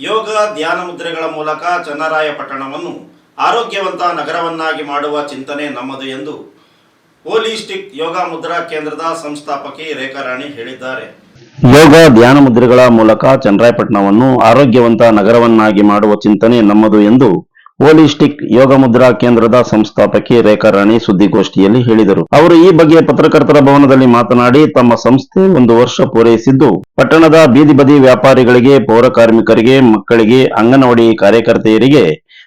ಯೋಗ, ಧ್ಯಾನ ಮುದ್ರೆಗಳ ಮೂಲಕ ಚನ್ನರಾಯಪಟ್ಟಣವನ್ನು ಆರೋಗ್ಯವಂತ ನಗರವನ್ನಾಗಿ ಮಾಡುವ ಚಿಂತನೆ ನಮ್ಮದು ಎಂದು ಹೋಲಿಸ್ಟಿಕ್ ಯೋಗ ಮುದ್ರಾ ಕೇಂದ್ರದ ಸಂಸ್ಥಾಪಕಿ ರೇಖಾರಾಣಿ ಹೇಳಿದ್ದಾರೆ. ಯೋಗ, ಧ್ಯಾನ ಮುದ್ರೆಗಳ ಮೂಲಕ ಚನ್ನರಾಯಪಟ್ಟಣವನ್ನು ಆರೋಗ್ಯವಂತ ನಗರವನ್ನಾಗಿ ಮಾಡುವ ಚಿಂತನೆ ನಮ್ಮದು ಎಂದು ಹೋಲಿಸ್ಟಿಕ್ ಯೋಗ ಮುದ್ರಾ ಕೇಂದ್ರದ ಸಂಸ್ಥಾಪಕಿ ರೇಖಾರಾಣಿ ಸುದ್ದಿಗೋಷ್ಠಿಯಲ್ಲಿ ಹೇಳಿದರು. ಅವರು ಈ ಬಗ್ಗೆ ಪತ್ರಕರ್ತರ ಭವನದಲ್ಲಿ ಮಾತನಾಡಿ, ತಮ್ಮ ಸಂಸ್ಥೆ ಒಂದು ವರ್ಷ ಪೂರೈಸಿದ್ದು, ಪಟ್ಟಣದ ಬೀದಿ ಬದಿ ವ್ಯಾಪಾರಿಗಳಿಗೆ, ಪೌರ ಕಾರ್ಮಿಕರಿಗೆ, ಮಕ್ಕಳಿಗೆ, ಅಂಗನವಾಡಿ ಕಾರ್ಯಕರ್ತೆಯರಿಗೆ,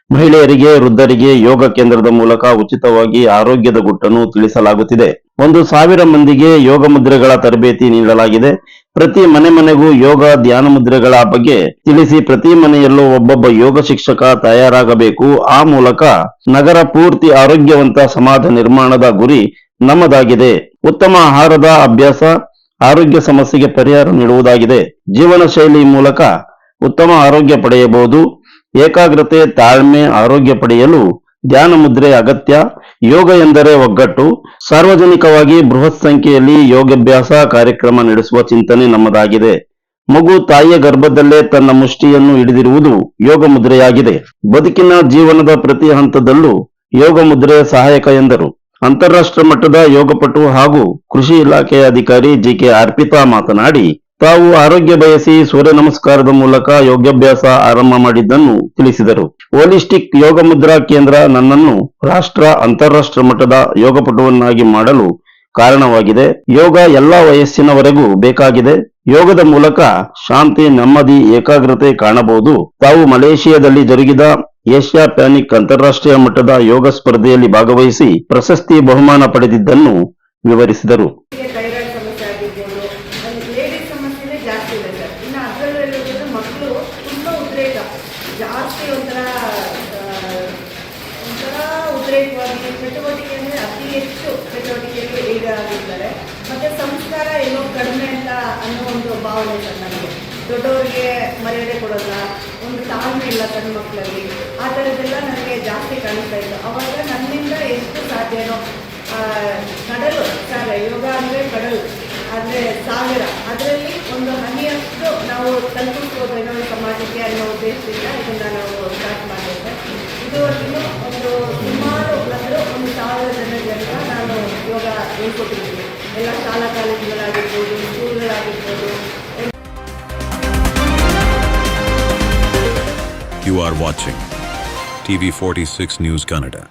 ಮಹಿಳೆಯರಿಗೆ, ವೃದ್ಧರಿಗೆ ಯೋಗ ಕೇಂದ್ರದ ಮೂಲಕ ಉಚಿತವಾಗಿ ಆರೋಗ್ಯದ ಗುಟ್ಟನ್ನು ತಿಳಿಸಲಾಗುತ್ತಿದೆ. ಒಂದು ಸಾವಿರ ಮಂದಿಗೆ ಯೋಗ ಮುದ್ರೆಗಳ ತರಬೇತಿ ನೀಡಲಾಗಿದೆ. ಪ್ರತಿ ಮನೆ ಮನೆಗೂ ಯೋಗ ಧ್ಯಾನ ಮುದ್ರೆಗಳ ಬಗ್ಗೆ ತಿಳಿಸಿ ಪ್ರತಿ ಮನೆಯಲ್ಲೂ ಒಬ್ಬೊಬ್ಬ ಯೋಗ ಶಿಕ್ಷಕ ತಯಾರಾಗಬೇಕು. ಆ ಮೂಲಕ ನಗರ ಪೂರ್ತಿ ಆರೋಗ್ಯವಂತ ಸಮಾಜ ನಿರ್ಮಾಣದ ಗುರಿ ನಮ್ಮದಾಗಿದೆ. ಉತ್ತಮ ಆಹಾರದ ಅಭ್ಯಾಸ, ಆರೋಗ್ಯ ಸಮಸ್ಯೆಗೆ ಪರಿಹಾರ ನೀಡುವುದಾಗಿದೆ. ಜೀವನ ಶೈಲಿ ಮೂಲಕ ಉತ್ತಮ ಆರೋಗ್ಯ ಪಡೆಯಬಹುದು. ಏಕಾಗ್ರತೆ, ತಾಳ್ಮೆ, ಆರೋಗ್ಯ ಪಡೆಯಲು ಧ್ಯಾನ ಮುದ್ರೆ ಅಗತ್ಯ. ಯೋಗ ಎಂದರೆ ಒಗ್ಗಟ್ಟು. ಸಾರ್ವಜನಿಕವಾಗಿ ಬೃಹತ್ ಸಂಖ್ಯೆಯಲ್ಲಿ ಯೋಗಾಭ್ಯಾಸ ಕಾರ್ಯಕ್ರಮ ನಡೆಸುವ ಚಿಂತನೆ ನಮ್ಮದಾಗಿದೆ. ಮಗು ತಾಯಿಯ ಗರ್ಭದಲ್ಲೇ ತನ್ನ ಮುಷ್ಟಿಯನ್ನು ಹಿಡಿದಿರುವುದು ಯೋಗ ಮುದ್ರೆಯಾಗಿದೆ. ಬದುಕಿನ ಜೀವನದ ಪ್ರತಿ ಹಂತದಲ್ಲೂ ಯೋಗ ಮುದ್ರೆ ಸಹಾಯಕ ಎಂದರು. ಅಂತಾರಾಷ್ಟ್ರ ಮಟ್ಟದ ಯೋಗಪಟು ಹಾಗೂ ಕೃಷಿ ಇಲಾಖೆಯ ಅಧಿಕಾರಿ ಜಿಕೆ ಅರ್ಪಿತಾ ಮಾತನಾಡಿ ತಾವು ಆರೋಗ್ಯ ಬಯಸಿ ಸೂರ್ಯ ನಮಸ್ಕಾರದ ಮೂಲಕ ಯೋಗಾಭ್ಯಾಸ ಆರಂಭ ಮಾಡಿದ್ದನ್ನು ತಿಳಿಸಿದರು. ಹೋಲಿಸ್ಟಿಕ್ ಯೋಗ ಮುದ್ರಾ ಕೇಂದ್ರ ನನ್ನನ್ನು ರಾಷ್ಟ್ರ ಅಂತಾರಾಷ್ಟ್ರ ಮಟ್ಟದ ಯೋಗಪಟುವನ್ನಾಗಿ ಮಾಡಲು ಕಾರಣವಾಗಿದೆ. ಯೋಗ ಎಲ್ಲಾ ವಯಸ್ಸಿನವರೆಗೂ ಬೇಕಾಗಿದೆ. ಯೋಗದ ಮೂಲಕ ಶಾಂತಿ, ನೆಮ್ಮದಿ, ಏಕಾಗ್ರತೆ ಕಾಣಬಹುದು. ತಾವು ಮಲೇಷಿಯಾದಲ್ಲಿ ಜರುಗಿದ ಏಷ್ಯಾ ಪ್ಯಾನಿಕ್ ಅಂತಾರಾಷ್ಟ್ರೀಯ ಮಟ್ಟದ ಯೋಗ ಸ್ಪರ್ಧೆಯಲ್ಲಿ ಭಾಗವಹಿಸಿ ಪ್ರಶಸ್ತಿ ಬಹುಮಾನ ಪಡೆದಿದ್ದನ್ನು ವಿವರಿಸಿದರು. ಸಮಸ್ಯೆನೇ ಜಾಸ್ತಿ ಇದೆ ಸರ್. ಇನ್ನು ಅದರಲ್ಲಿರೋದು ಮಕ್ಕಳು ತುಂಬ ಉದ್ರೇಕ. ಜಾಸ್ತಿ ಒಂಥರ ಒಂಥರ ಉದ್ರೇಕವಾಗಿ ಚಟುವಟಿಕೆ ಅಂದರೆ ಅತಿ ಹೆಚ್ಚು ಚಟುವಟಿಕೆಗೆ ಈಡಾಗಿರ್ತಾರೆ. ಮತ್ತು ಸಂಸ್ಕಾರ ಏನೋ ಕಡಿಮೆ ಅಂತ ಅನ್ನೋ ಒಂದು ಭಾವನೆ ಸರ್ ನನಗೆ ದೊಡ್ಡವರಿಗೆ ಮರ್ಯಾದೆ ಕೊಡೋಲ್ಲ ಒಂದು ತಾಳ್ಮೆ ಇಲ್ಲ ಸಣ್ಣ ಮಕ್ಕಳಲ್ಲಿ ಆ ಥರದ್ದೆಲ್ಲ ನನಗೆ ಜಾಸ್ತಿ ಕಾಣಿಸ್ತಾ ಇತ್ತು. ಅವಾಗ ನನ್ನಿಂದ ಎಷ್ಟು ಸಾಧ್ಯನೋ ನಡಲು ಸರ್ ಯೋಗ ಅಂದರೆ ಆದರೆ ಸಾವಿರ. ಅದರಲ್ಲಿ ಒಂದು ಹನಿಯಷ್ಟು ನಾವು ತಲುಪಿಸ್ಬೋದೇನೋ ಏನೋ ಸಮಾಜಕ್ಕೆ ಅನ್ನೋ ಉದ್ದೇಶದಿಂದ ಇದನ್ನು ನಾವು ಸ್ಟಾರ್ಟ್ ಮಾಡಿದ್ದೆ. ಇದುವರೆಗೂ ಒಂದು ಸುಮಾರು ಅಂದರೆ ಒಂದು ಸಾವಿರ ಜನಗಳಿಂದ ನಾನು ಯೋಗ ಹೇಳ್ಕೊಟ್ಟಿದ್ದೀನಿ. ಎಲ್ಲ ಶಾಲಾ ಕಾಲೇಜುಗಳಾಗಿರ್ಬೋದು, ಸ್ಕೂಲ್ಗಳಾಗಿರ್ಬೋದು. You are watching TV46 News Canada.